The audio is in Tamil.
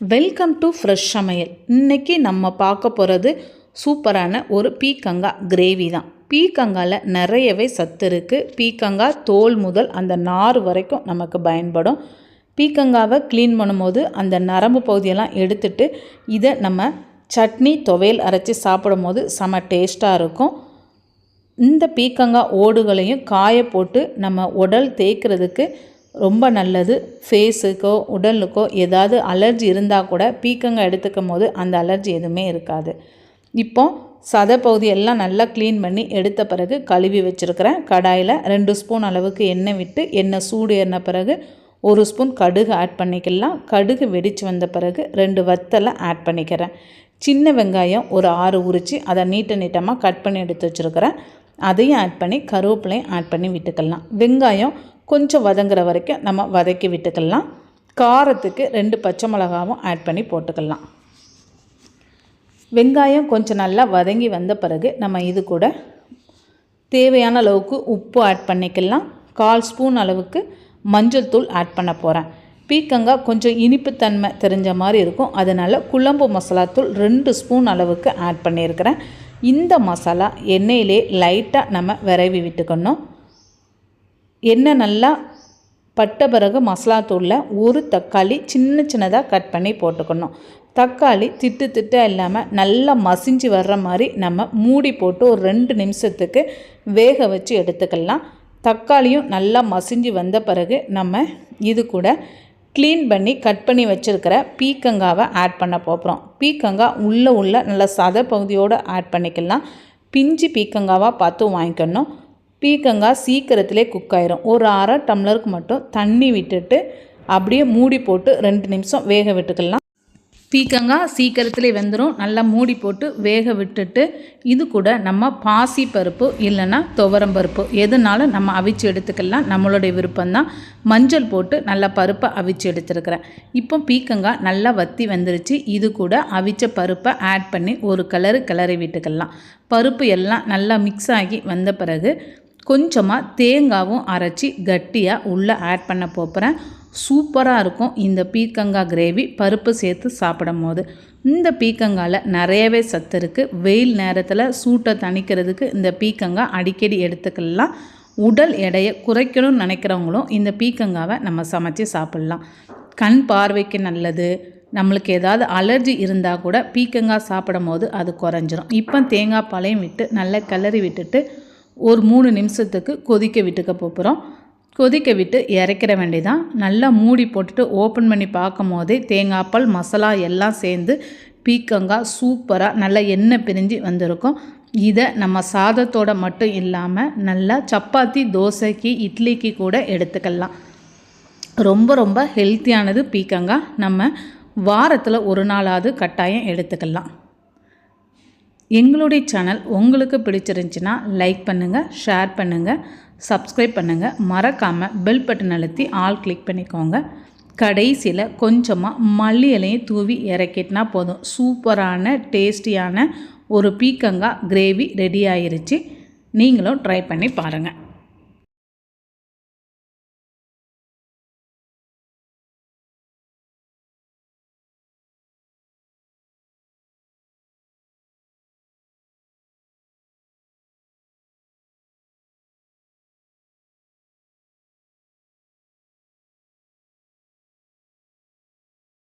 வெல்கம் டு ஃப்ரெஷ் சமையல் இன்றைக்கி நம்ம பார்க்க போகிறது சூப்பரான ஒரு பீக்கங்காய் கிரேவி தான். பீக்கங்காயில் நிறையவே சத்து இருக்குது பீக்கங்காய் தோல் முதல் அந்த நார் வரைக்கும் நமக்கு பயன்படும். பீக்கங்காவை க்ளீன் பண்ணும்போது அந்த நரம்பு பகுதியெல்லாம் எடுத்துட்டு இதை நம்ம சட்னி துவையல் அரைச்சி சாப்பிடும் போது செம டேஸ்ட்டாக இருக்கும். இந்த பீக்கங்காய் ஓடுகளையும் காய போட்டு நம்ம உடல் தேய்க்கிறதுக்கு ரொம்ப நல்லது. ஃபேஸுக்கோ உடலுக்கோ ஏதாவது அலர்ஜி இருந்தால் கூட பீக்கங்காய் எடுத்துக்கும் போது அந்த அலர்ஜி எதுவுமே இருக்காது. இப்போ சதை பகுதி எல்லாம் நல்லா க்ளீன் பண்ணி எடுத்த பிறகு கழுவி வச்சுருக்கிறேன். கடாயில் ரெண்டு ஸ்பூன் அளவுக்கு எண்ணெய் விட்டு எண்ணெய் சூடு ஏறின பிறகு ஒரு ஸ்பூன் கடுகு ஆட் பண்ணிக்கலாம். கடுகு வெடித்து வந்த பிறகு ரெண்டு வத்தலை ஆட் பண்ணிக்கிறேன். சின்ன வெங்காயம் ஒரு ஆறு உரித்து அதை நீட்ட நீட்டமாக கட் பண்ணி எடுத்து வச்சுருக்கிறேன். அதையும் ஆட் பண்ணி கருவேப்பிலையும் ஆட் பண்ணி விட்டுக்கலாம். வெங்காயம் கொஞ்சம் வதங்குற வரைக்கும் நம்ம வதக்கி விட்டுக்கலாம். காரத்துக்கு ரெண்டு பச்சை மிளகாவும் ஆட் பண்ணி போட்டுக்கலாம். வெங்காயம் கொஞ்சம் நல்லா வதங்கி வந்த பிறகு நம்ம இது கூட தேவையான அளவுக்கு உப்பு ஆட் பண்ணிக்கலாம். கால் ஸ்பூன் அளவுக்கு மஞ்சள் தூள் ஆட் பண்ண போகிறேன் பீக்கங்காய் கொஞ்சம் இனிப்புத்தன்மை தெரிஞ்ச மாதிரி இருக்கும். அதனால் குழம்பு மசாலாத்தூள் ரெண்டு ஸ்பூன் அளவுக்கு ஆட் பண்ணியிருக்கிறேன். இந்த மசாலா எண்ணெயிலே லைட்டாக நம்ம விரைவி விட்டுக்கணும். எண்ணெய் நல்லா பட்ட பிறகு மசாலா தூளில் ஒரு தக்காளி சின்ன சின்னதாக கட் பண்ணி போட்டுக்கணும். தக்காளி திட்டு திட்டாக இல்லாமல் நல்லா மசிஞ்சு வர்ற மாதிரி நம்ம மூடி போட்டு ஒரு ரெண்டு நிமிஷத்துக்கு வேக வச்சு எடுத்துக்கலாம். தக்காளியும் நல்லா மசிஞ்சு வந்த பிறகு நம்ம இது கூட க்ளீன் பண்ணி கட் பண்ணி வச்சுருக்கிற பீக்கங்காவை ஆட் பண்ண போகிறோம் பீக்கங்காய் உள்ளே உள்ள நல்லா சத பகுதியோடு ஆட் பண்ணிக்கலாம். பிஞ்சு பீக்கங்காவாக பார்த்து வாங்கிக்கணும். பீக்கங்காய் சீக்கிரத்திலே குக் ஆயிரும். ஒரு அரை டம்ளருக்கு மட்டும் தண்ணி விட்டுட்டு அப்படியே மூடி போட்டு ரெண்டு நிமிஷம் வேக விட்டுக்கலாம். பீக்கங்காய் சீக்கிரத்திலே வெந்துடும் நல்லா மூடி போட்டு வேக விட்டுட்டு இது கூட நம்ம பாசி பருப்பு இல்லைன்னா துவரம் பருப்பு. எதுனாலும் நம்ம அவிச்சு எடுத்துக்கலாம். நம்மளுடைய விருப்பம்தான். மஞ்சள் போட்டு நல்லா பருப்பை அவிச்சு எடுத்துருக்கிறேன். இப்போ பீக்கங்காய் நல்லா வத்தி வந்துருச்சு. இது கூட அவிச்ச பருப்பை ஆட் பண்ணி ஒரு கலரு கிளறி விட்டுக்கலாம். பருப்பு எல்லாம் நல்லா மிக்ஸ் ஆகி வந்த பிறகு கொஞ்சமாக தேங்காவும் அரைச்சி கட்டியாக உள்ளே ஆட் பண்ண போகிறேன் சூப்பராக இருக்கும் இந்த பீக்கங்காய் கிரேவி பருப்பு சேர்த்து சாப்பிடும் போது இந்த பீக்கங்காயில் நிறையவே சத்து இருக்குது வெயில் நேரத்தில் சூட்டை தணிக்கிறதுக்கு இந்த பீக்கங்காய் அடிக்கடி எடுத்துக்கலாம். உடல் எடையை குறைக்கணும்னு நினைக்கிறவங்களும் இந்த பீக்கங்காவை நம்ம சமைச்சு சாப்பிட்லாம். கண் பார்வைக்கு நல்லது. நம்மளுக்கு ஏதாவது அலர்ஜி இருந்தால் கூட பீக்கங்காய் சாப்பிடும் போது அது குறைஞ்சிரும். இப்போ தேங்காய் பழையும் விட்டு நல்லா கிளறி விட்டுட்டு ஒரு மூணு நிமிஷத்துக்கு கொதிக்க விட்டுக்க போகிறோம் கொதிக்க விட்டு இறக்கிற வேண்டிதான் நல்லா மூடி போட்டுட்டு ஓப்பன் பண்ணி பார்க்கும் போதே தேங்காய் பால் மசாலா எல்லாம் சேர்ந்து பீக்கங்காய் சூப்பராக நல்லா எண்ணெய் பிரிஞ்சு வந்திருக்கும். இதை நம்ம சாதத்தோடு மட்டும் இல்லாமல் நல்லா சப்பாத்தி தோசைக்கு இட்லிக்கு கூட எடுத்துக்கலாம். ரொம்ப ரொம்ப ஹெல்த்தியானது பீக்கங்காய் நம்ம வாரத்தில் ஒரு நாளாவது கட்டாயம் எடுத்துக்கலாம். எங்களுடைய சேனல் உங்களுக்கு பிடிச்சிருந்துச்சின்னா லைக் பண்ணுங்கள் ஷேர் பண்ணுங்கள் சப்ஸ்கிரைப் பண்ணுங்கள் மறக்காமல் பெல் பட்டன் அழுத்தி ஆல் கிளிக் பண்ணிக்கோங்க. கடைசியில் கொஞ்சமாக மல்லி இலையும் தூவி இறக்கிட்டினா போதும். சூப்பரான டேஸ்டியான ஒரு பீக்கங்காய் கிரேவி ரெடி ஆயிருச்சு. நீங்களும் ட்ரை பண்ணி பாருங்கள்